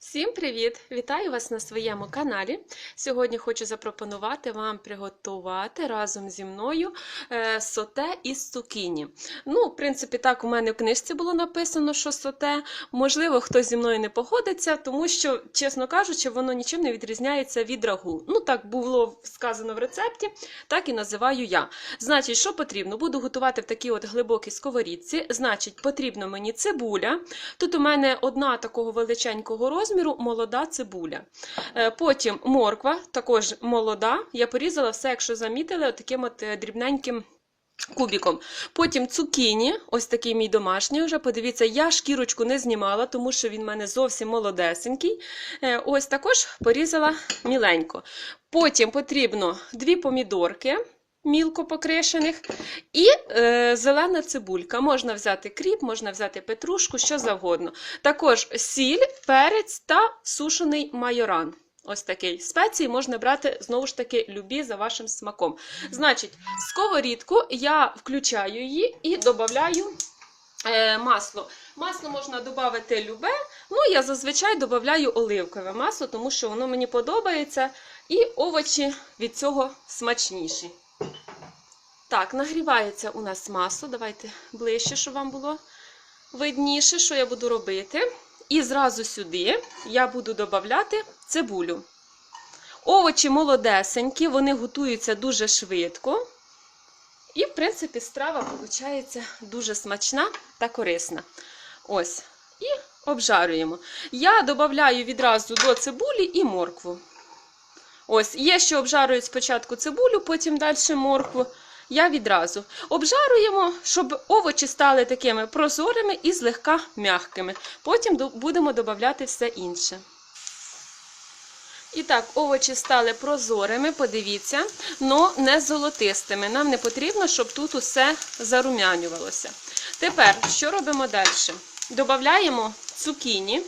Всім привіт! Вітаю вас на своєму каналі. Сьогодні хочу запропонувати вам приготувати разом зі мною е, соте із цукіні. Ну, в принципі, так у мене в книжці було написано, що соте. Можливо, хтось зі мною не погодиться, тому що, чесно кажучи, воно нічим не відрізняється від рагу. Ну, так було сказано в рецепті, так і називаю я. Значить, що потрібно? Буду готувати в такій от глибокій сковорідці. Значить, потрібно мені цибуля. Тут у мене одна такого величенького розміру молода цибуля. Е, Потім морква, також молода. Я порізала все, якщо замітили, таким от е, дрібненьким. Кубіком. Потім цукіні, ось такий мій домашній вже. Подивіться, я шкірочку не знімала, тому що він в мене зовсім молодесенький. Е, Ось також порізала міленько. Потім потрібно дві помідорки мілко покришених, і е, зелена цибулька. Можна взяти кріп, можна взяти петрушку, що завгодно. Також сіль, перець та сушений майоран. Ось такий. Спеції можна брати, знову ж таки, любі за вашим смаком. Значить, сковорідку я включаю її і додаю е, масло. Масло можна додати любе, ну я зазвичай додаю оливкове масло, тому що воно мені подобається, і овочі від цього смачніші. Так, нагрівається у нас масло. Давайте ближче, щоб вам було видніше, що я буду робити. І зразу сюди я буду додати цибулю. Овочі молодесенькі, вони готуються дуже швидко. І, в принципі, страва виходить дуже смачна та корисна. Ось. І обжарюємо. Я додаю відразу до цибулі і моркву. Ось, є, що обжарюють спочатку цибулю, потім далі моркву. Я відразу обжарюємо, щоб овочі стали такими прозорими і злегка м'якими. Потім будемо додавати все інше. І так, овочі стали прозорими, подивіться, але не золотистими. Нам не потрібно, щоб тут усе зарум'янювалося. Тепер, що робимо далі? Додаємо цукіні.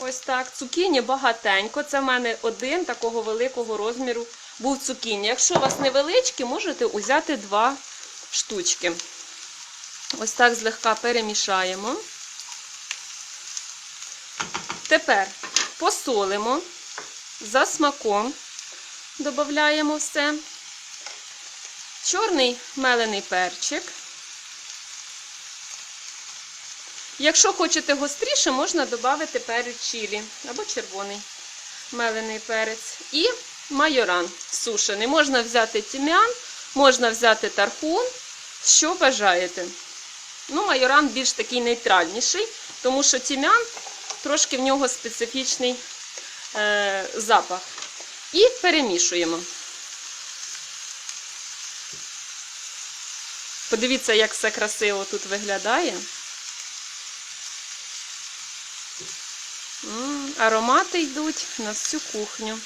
Ось так. Цукіні багатенько. Це в мене один такого великого розміру був цукіні. Якщо у вас невеличкі, можете взяти два штучки. Ось так злегка перемішаємо. Тепер посолимо за смаком, додаємо все. Чорний мелений перчик. Якщо хочете гостріше, можна додати перець чилі або червоний мелений перець. І майоран сушений. Можна взяти тім'ян, можна взяти тархун, що бажаєте. Ну, майоран більш такий нейтральніший, тому що тім'ян трошки в нього специфічний е, запах. І перемішуємо. Подивіться, як все красиво тут виглядає. М, Аромати йдуть на всю кухню.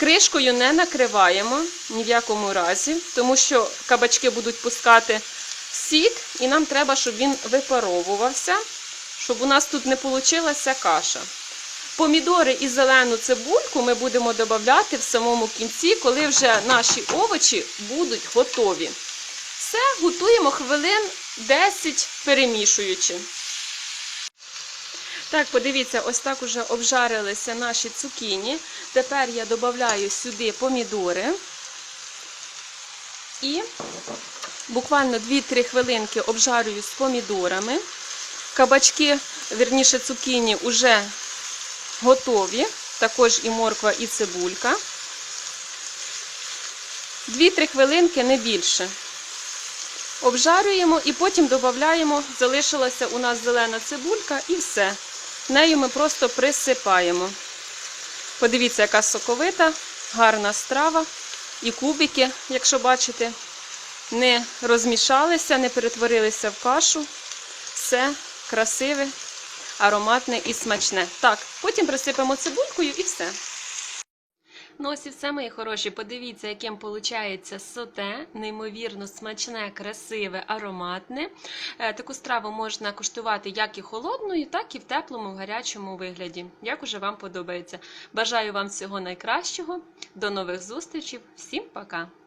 Кришкою не накриваємо ні в якому разі, тому що кабачки будуть пускати сік, і нам треба, щоб він випаровувався, щоб у нас тут не вийшла каша. Помідори і зелену цибульку ми будемо додавати в самому кінці, коли вже наші овочі будуть готові. Все, готуємо хвилин 10 перемішуючи. Так, подивіться, ось так уже обжарилися наші цукіні. Тепер я додаю сюди помідори. І буквально 2-3 хвилинки обжарюю з помідорами. Кабачки, вірніше, цукіні вже готові. Також і морква, і цибулька. 2-3 хвилинки, не більше. Обжарюємо і потім додаємо, залишилася у нас зелена цибулька і все. Нею ми просто присипаємо. Подивіться, яка соковита, гарна страва. І кубики, якщо бачите, не розмішалися, не перетворилися в кашу. Все красиве, ароматне і смачне. Так, потім присипемо цибулькою і все. Ну ось все, мої хороші. Подивіться, яким виходить соте, неймовірно смачне, красиве, ароматне. Е, Таку страву можна куштувати як і холодною, так і в теплому, гарячому вигляді. Як уже вам подобається. Бажаю вам всього найкращого. До нових зустрічей. Всім пока!